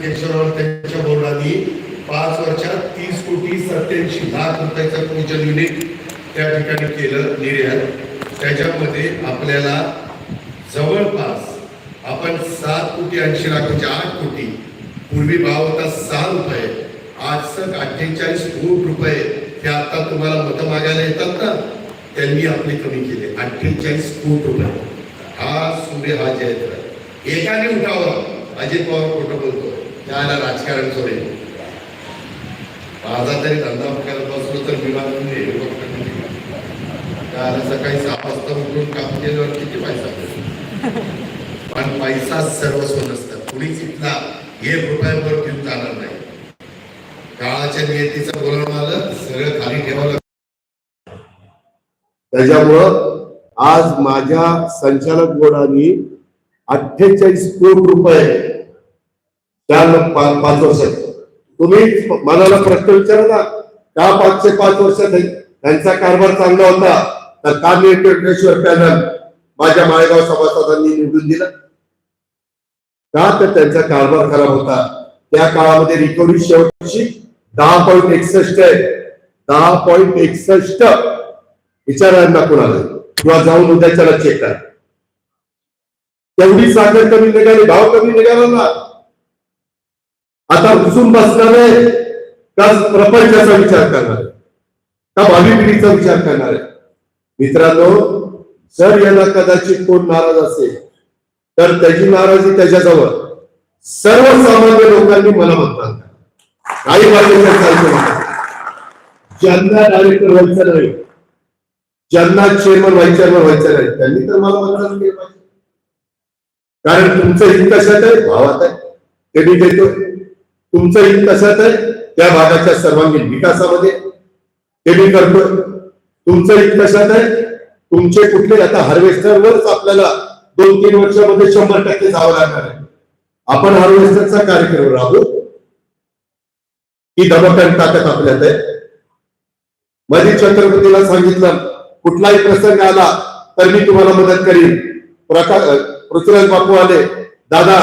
त्याच्यावर त्यांच्या बोर्डाने पाच वर्षात तीस कोटी सत्याऐंशी लाख रुपयाचं पूजन युनिट त्या ठिकाणी केलं निर्यात. त्याच्यामध्ये आपल्याला जवळपास आपण सात कोटी ऐंशी लाखाचे आठ कोटी पूर्वी भाव होता सहा रुपये आज सक अठ्ठेचाळीस कोटी रुपये हे आता तुम्हाला मतं मागायला येतात ना त्यांनी आपले कमी केले अठ्ठेचाळीस कोटी रुपये. हा सूर्य हा जयत्र एकाने उठावा. अजित पवार खोटं बोलतो त्याला राजकारण सोडेल माझा तरी धंदा करत बसलो तर विमान म्हणजे त्याला सकाळी सहा वाजता उठून काम केल्यावर किती पैसा पण पैसा सर्वस्व नसतात कुणीच इथला एक रुपयांवर घेऊन जाणार नाही. काळाच्या नियतीचं बोलणं आलं सगळं खाली ठेवावं लागतं. त्याच्यामुळं आज माझ्या संचालक बोर्डाने अठ्ठेचाळीस कोटी रुपये पाच वर्षात तुम्ही मनाला प्रश्न विचारा ना का पाचशे पाच वर्षात त्यांचा कारभार चांगला होता तर का निर्देश्वर पॅनल माझ्या माळेगाव सभासदांनी निवडून दिलं? का तर त्यांचा कारभार खराब होता? त्या काळामध्ये रिकव्हरी शेवटची दहा पॉईंट एकसष्ट आहे. दहा पॉईंट एकसष्ट. विचारांना कुणाला? किंवा जाऊन उद्याच्याला चेक करा. तेवढी साखर कमी निघाली भाव कमी निघाला ना. आता उचून बसणारे का प्रपंचाचा विचार करणार आहे का भावी पिढीचा विचार करणार. आहे मित्रांनो जर यांना कदाचित कोण नाराज असेल तर त्याची नाराजी त्याच्याजवळ सर्वसामान्य लोकांनी मला म्हणतात. काही बाजूला चालतो ज्यांना डायरेक्टर व्हायचं नाही ज्यांना चेअरमन व्हायचं चेअरमन व्हायचं नाही त्यांनी तर मला मतदान केलं पाहिजे. कारण तुमचं हित कशात आहे? भावात आहे. ते मी देतो तुमचं हित कशात आहे. त्या भागाच्या सर्वांगीण विकासामध्ये ते मी करतोय. तुमचं हित कशात आहे. तुमचे कुठले आता हार्वेस्टरवरच आपल्याला दोन तीन वर्षामध्ये शंभर टक्के जावं लागणार आहे. आपण हार्वेस्टरचा कार्यक्रम राहू. ही धमकन ताकद आपल्यात आहे. मध्ये छत्रपतीला सांगितलं कुठलाही प्रसंग आला तर मी तुम्हाला मदत करीन. प्रकाश पृथ्वीराज बापू आले. दादा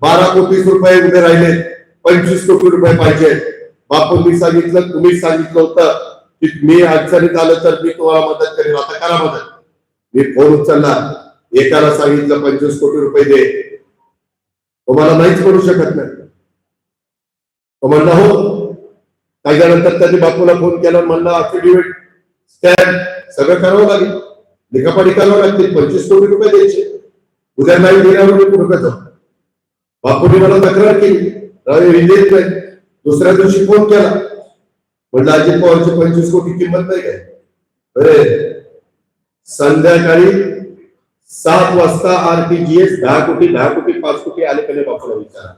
बारा कोटी रुपये उभे राहिले. पंचवीस कोटी रुपये पाहिजे. बापूंनी सांगितलं तुम्ही सांगितलं होतं की मी अडचणीत आलं तर मी तुम्हाला मदत करेन. आता करा मदत. मी फोन उचलला एकाला सांगितलं पंचवीस कोटी रुपये दे. तुम्हाला नाहीच करू शकत नाही. तो म्हणला हो. त्याच्यानंतर त्यांनी बापूला फोन केला म्हणला अफिडेव्हिट स्टॅम्प सगळं करावं लागेल. लिखापाडी करावं लागतील. पंचवीस कोटी रुपये द्यायचे. उद्या नाही दिल्यावर मी पुढे जाऊ. बापूने मला तक्रार केली. देत नाही. दुसऱ्या दिवशी फोन केला. म्हणजे अजित पवारची पंचवीस कोटी किंमत नाही काय? अरे संध्याकाळी सात वाजता आरटीजीएस दहा कोटी दहा कोटी पाच कोटी आले का बापूला विचारा.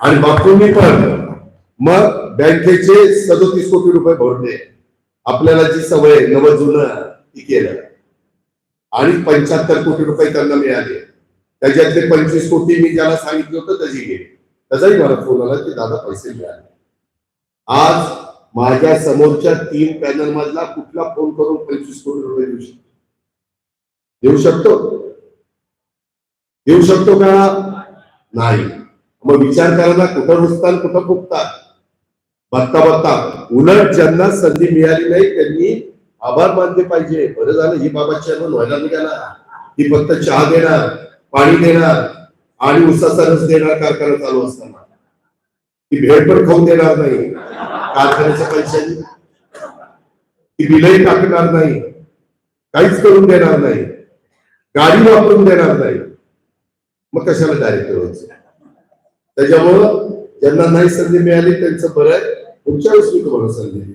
आणि बापूंनी पण. मग बँकेचे सदोतीस कोटी रुपये भरले. आपल्याला जी सवय नव जुनं ती केलं. आणि पंच्याहत्तर कोटी रुपये त्यांना मिळाले. त्याच्यातले पंचवीस कोटी मी ज्याला सांगितलं होतं त्याची गेली त्याचाही मला फोन आला की दादा पैसे मिळाले. आज माझ्या समोरच्या तीन पॅनल मधला कुठला फोन करून पंचवीस कोटी रुपये देऊ शकतो? देऊ शकतो? देऊ शकतो का? नाही. मग विचार करायला कुठं रुजतात कुठं फुकतात? बघता बघता. उलट ज्यांना संधी मिळाली नाही त्यांनी आभार मानले पाहिजे. बरं झालं ही बाबा चेअरमन व्हायला निघाला. ही फक्त चहा देणार पाणी देणार. आणि उसाचा रस देणार कारखाना चालू असताना. ती भेट पण खाऊ देणार नाही. कारखान्याच्या पैशांनी. ती बिलही टाकणार नाही. काहीच करून देणार नाही. गाडी वापरून देणार नाही. मग कशाला डायरेक्ट व्हायचं त्याच्यामुळं ज्यांना नाही संधी मिळाली त्यांचं बरं आहे. पुढच्या वेळेस मी तुम्हाला संधी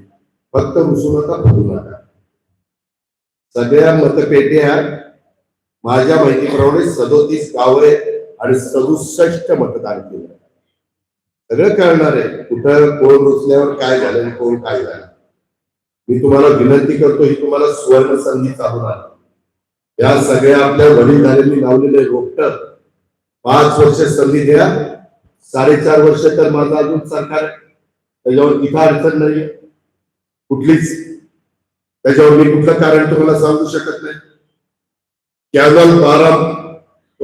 फक्त रुसू नका फुगू नका. सगळ्या मतपेट्या माझ्या माहितीप्रमाणे सदोतीस गाव आहेत. आणि सदुसष्ट मतदान केलं. सगळं कळणार आहे. कुठं कोण रुचल्यावर काय झालं आणि कोण काय झालं. मी तुम्हाला विनंती करतो ही तुम्हाला सुवर्ण संधी चालू आहे या सगळ्या आपल्या वडीलधाऱ्यांनी लावलेले रोपट पाच वर्ष संधी द्या. साडेचार वर्ष तर माझं अजून सरकार आहे. त्याच्यावर तिथं अडचण नाही कुठलीच. त्याच्यावर मी कुठलं कारण तुम्हाला सांगू शकत नाही. कॅनल बारा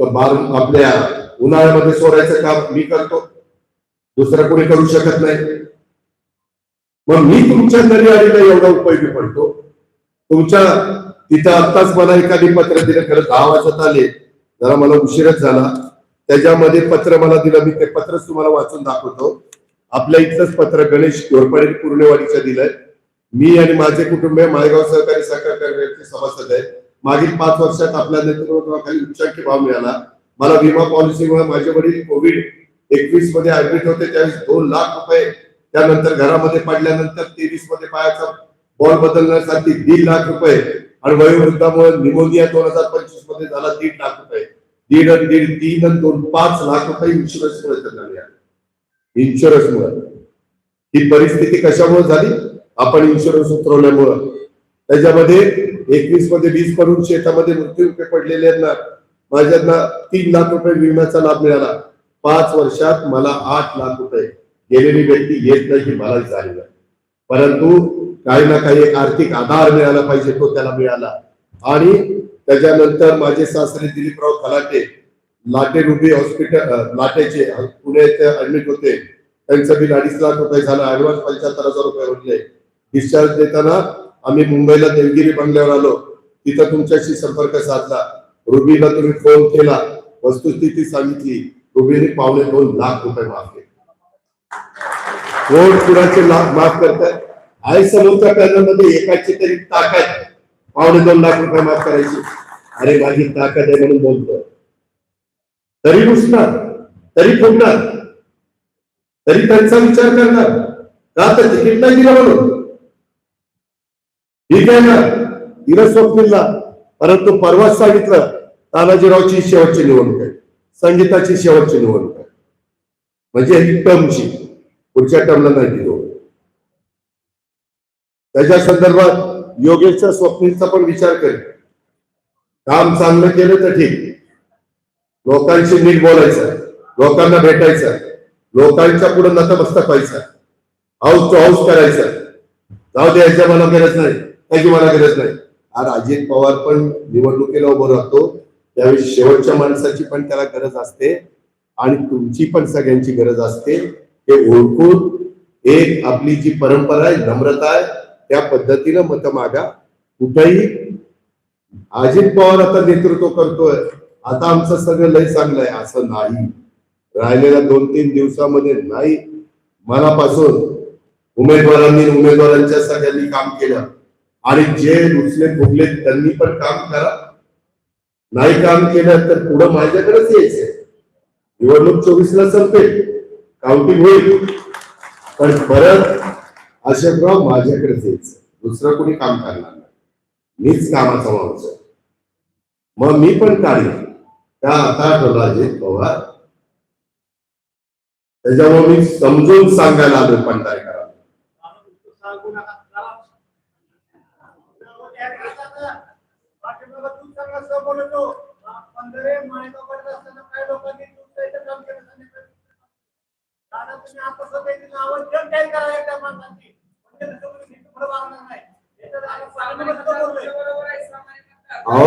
आपल्या उन्हाळ्यामध्ये सोडायचं काम मी करतो. दुसरं कोणी करू शकत नाही. मग मी तुमच्या घरी आलेला एवढा उपयोगी पडतो. तुमच्या तिथं आत्ताच मला एखादी पत्र दिलं खरं दहा वाजत आले जरा मला उशीरच झाला. त्याच्यामध्ये पत्र मला दिलं मी ते पत्रच तुम्हाला वाचून दाखवतो. आपल्या इथलंच पत्र गणेश घोरपडे पूर्णेवाडीचं दिलंय. मी आणि माझे कुटुंब माळेगाव सहकारी सहकार सभासद आहेत. मागील पाच वर्षात आपल्या नेतृत्वाखाली उच्चांकी भाव मिळाला. मला विमा पॉलिसीमुळे माझे वडील कोविड एकवीसमध्ये ऍडमिट होते. त्यावेळेस दोन लाख रुपये त्यानंतर घरामध्ये पडल्यानंतर तेवीसमध्ये पायाचा बॉल बदलण्यासाठी दीड लाख रुपये आणि वयोवृद्धामुळे निमोनिया दोन हजार पंचवीसमध्ये झाला दीड लाख रुपये. दीड आणि दीड तीन आणि दोन पाच लाख रुपये इन्शुरन्स मुळे इन्शुरन्स मुळे. ही परिस्थिती कशामुळे झाली? आपण इन्शुरन्स उतरवल्यामुळं. त्याच्यामध्ये एकवीसमध्ये वीज पडून शेतामध्ये मृत्यू पडलेल्यांना माझ्यांना तीन लाख रुपये विम्याचा लाभ मिळाला. पाच वर्षात मला आठ लाख रुपये गेलेली व्यक्ती येत नाही मला झालेलं परंतु काही ना काही एक आर्थिक आधार मिळाला पाहिजे तो त्याला मिळाला. आणि त्याच्यानंतर माझे सासरे दिलीपराव खलाटे लाटे रुबी हॉस्पिटल लाटेचे लाटेचे पुण्यात ऍडमिट होते. त्यांचं बिल अडीच लाख रुपये झालं. ऍडव्हान्स पंच्याहत्तर हजार रुपये भरले. डिस्चार्ज देताना आम्ही मुंबईला देवगिरी बंगल्यावर आलो. तिथं तुमच्याशी संपर्क साधला. रुबीला तुम्ही फोन केला. वस्तुस्थिती सांगितली. रुबीने पावणे दोन लाख रुपये माफ केले. कोण कुणाचे लाभ माफ करताय. आहे समोरच्या पॅनलमध्ये एकाची तरी ताकद. पावणे दोन लाख रुपये माफ करायची. अरे माझी ताकद आहे म्हणून बोलतो. तरी घुसणार तरी फोडणार तरी त्यांचा विचार करणार. का तर तिकीट नाही दिलं म्हणून? ठीक आहे ना. दिलं स्वप्नीलला परंतु परवाच सांगितलं तानाजीरावची शेवटची निवडणूक आहे. संगीताची शेवटची निवडणूक आहे. म्हणजे ही टर्मची पुढच्या टर्मला नाही दिलो त्याच्या संदर्भात योगेशच्या स्वप्नीलचा पण विचार करेल काम चांगलं केलं तर ठीक. लोकांशी नीट बोलायचं. लोकांना भेटायचं. लोकांच्या पुढे नतमस्तक व्हायचं. हाऊस टू हाऊस करायचं. जाऊ द्यायच्या मला गरज नाही. त्याची मला गरज नाही. आज अजित पवार पण निवडणुकीला उभं राहतो. त्यावेळी शेवटच्या माणसाची पण त्याला गरज असते आणि तुमची पण सगळ्यांची गरज असते. हे ओळखून एक आपली जी परंपरा आहे नम्रता आहे त्या पद्धतीनं मत मागा. कुठेही अजित पवार आता नेतृत्व करतोय. आता आमचं सगळं लय चांगलं आहे. असं नाही. राहिलेल्या दोन तीन दिवसामध्ये नाही. मनापासून उमेदवारांनी उमेदवारांच्या सगळ्यांनी काम केलं. आणि जे रुचले फुगले त्यांनी पण काम करा. नाही काम केलं तर पुढं माझ्याकडेच यायचंय. निवडणूक चोवीस ला संपेल. काउंटिंग होईल. पण परत अशोकराव माझ्याकडेच यायचं दुसरं कोणी काम करणार नाही. मीच कामाचा माणूस आहे. मग मी पण काढेन. त्या आता ठरला अजित पवार. त्याच्यामुळे मी समजून सांगायला आलो पंढारे करा अहो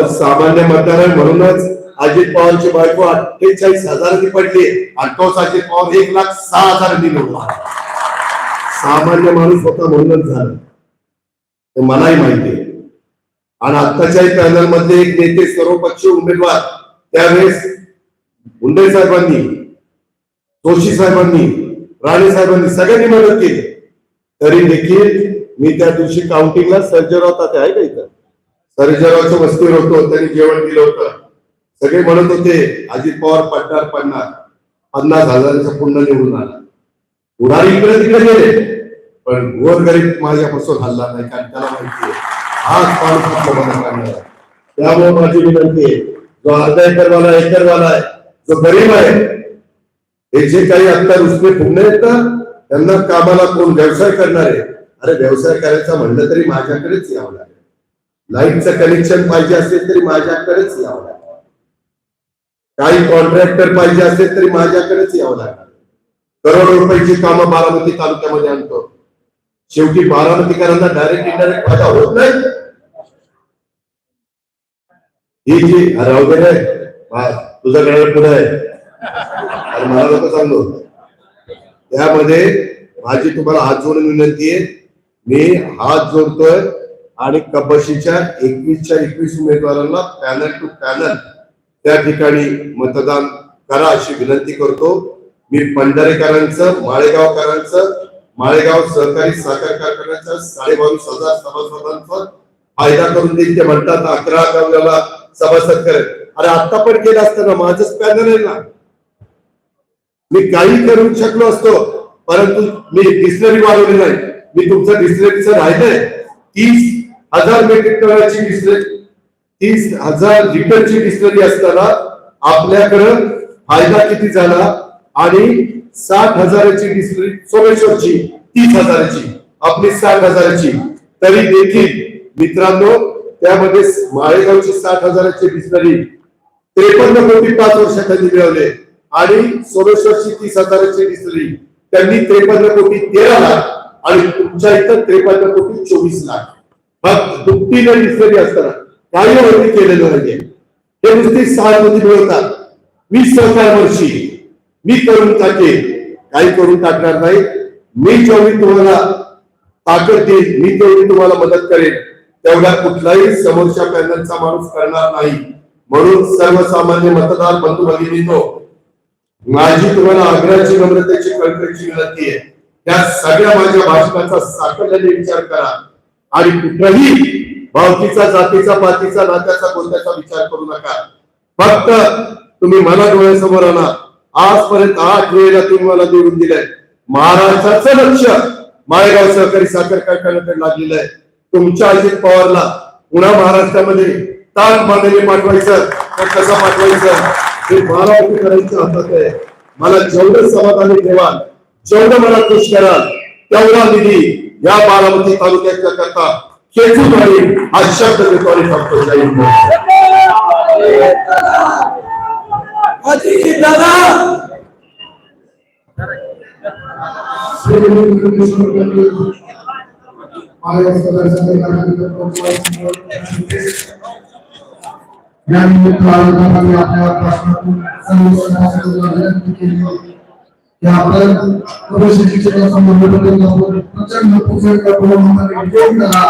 सामान्य मतदार आहे म्हणूनच अजित पवारची बायको अठ्ठेचाळीस हजारांनी पडली. आणि तोच अजित पवार एक लाख सहा हजारांनी निवडला सामान्य माणूस होता म्हणूनच झालं. ते मलाही माहिती आहे. आणि आत्ताच्याही पॅनलमध्ये एक नेते सर्वपक्षीय उमेदवार त्यावेळेस मुंडे साहेबांनी जोशी साहेबांनी राणे साहेबांनी सगळ्यांनी मदत केली. तरी देखील मी त्या दिवशी काउंटिंगला सर्जराव ताते आहे का इथं? सर्जरावच्या वस्तीवर होतो त्यांनी जेवण दिलं होतं. सगळे म्हणत होते अजित पवार पडणार पडणार पन्नास हजाराचा पुन्हा निवडून आला. पुढारी इकडे तिकडे गेले. पण गोरगरीब माझ्यापासून हल्ला नाही कारण त्याला माहिती आहे. आज पाऊस आपलं त्यामुळे माझी विनंती आहे जो अर्धा एकरवाला एकरवाला आहे जो गरीब आहे हे जे काही आता रुसले फुगणे आहेत ना त्यांना कामाला कोण व्यवसाय करणार आहे? अरे व्यवसाय करायचा म्हणलं तरी माझ्याकडेच यावं लागेल. लाईटचं कनेक्शन पाहिजे असेल तरी माझ्याकडेच यावं लागेल. काही कॉन्ट्रॅक्टर पाहिजे असेल तरी माझ्याकडेच यावं लागेल. करोडो रुपयाची कामं बारामती तालुक्यामध्ये आणतो. शेवटी बारामतीकरांना डायरेक्ट इंडायरेक्ट फायदा होत नाही. ही जी रावगड आहे तुझा तुझं पुढे आहे. अरे मला लोक सांगतो त्यामध्ये माझी तुम्हाला हात जोडून विनंती आहे. मी हात जोडतोय आणि कपाशीच्या एकवीसच्या एकवीस उमेदवारांना पॅनल टू पॅनल त्या ठिकाणी मतदान करा अशी विनंती करतो. मी पंढरेकरांचं माळेगावकरांचं माळेगाव सहकारी साखर कारखान्याच्या साडेबावीस हजार सभासदांचा फायदा करून देईल ते म्हणतात अकरा गावला सभासद करेल अरे आता पण केलं असतं ना माझंच पॅनल आहे ना. मी काही करू शकलो असतो परंतु मी डिस्लरी वाढवली नाही. मी तुमचं डिस्लरीचं राहिलंय तीस हजार मेट्रिक टनाची डिस्लरी तीस हजार लिटरची डिस्लरी असताना आपल्याकडं फायदा किती झाला आणि साठ हजाराची डिस्लरी सोमेश्वरची तीस हजाराची आपली साठ हजाराची. तरी देखील मित्रांनो त्यामध्ये माळेगावची साठ हजाराची डिस्लरी त्रेपन्न कोटी पाच वर्षाखाली मिळवले. आणि सोमेश्वरची तीस हजाराची डिस्लरी त्यांनी त्रेपन्न कोटी तेरा लाख आणि तुमच्या इथं त्रेपन्न कोटी चोवीस लाख. मग दुपटीने डिस्लरी असताना काही वरती केलेलं नाहीये. हे नुसती सहानुभूती मिळवतात. वीस सहकार वर्षी मी करून टाकेन. काही करून टाकणार नाही. मी जेवढी तुम्हाला ताकद देईल मी तेवढी तुम्हाला मदत करेन. तेवढ्या कुठलाही समोरच्या पॅनलचा माणूस करणार नाही. म्हणून सर्वसामान्य मतदार बंधू भगिनींनो माझी तुम्हाला आग्रहाची नम्रतेची कळकळीची विनंती आहे. त्या सगळ्या माझ्या भाषणाचा साकल्याने विचार करा. आणि कुठलाही भावकीचा जातीचा पातीचा नात्याचा कोणत्याचा विचार करू नका. फक्त तुम्ही मला डोळ्यासमोर आणा. आजपर्यंत आठ वेळेला तुम्हाला मला निवडून दिलंय. महाराष्ट्राचं लक्ष माळेगाव सहकारी साखर कारखान्याकडे लागलेलं आहे. तुमच्या अजित पवारला पुन्हा महाराष्ट्रामध्ये ताण बांधणे पाठवायचं तर कसं पाठवायचं? हे बारामती करायचं हातात आहे. मला जेवढं समाधानी ठेवाल जेवढं मला खुश कराल तेवढा निधी या बारामती तालुक्याच्या करता खेचून राहील हा शब्द मी आणि सांगतो. जय हिंद. अजित दादा या निमित्ताने आपल्या प्रश्नातून सर्व समाजाला विनंती केली की आपण प्रवेश शिक्षकासमोर प्रचंड पुस्तक करा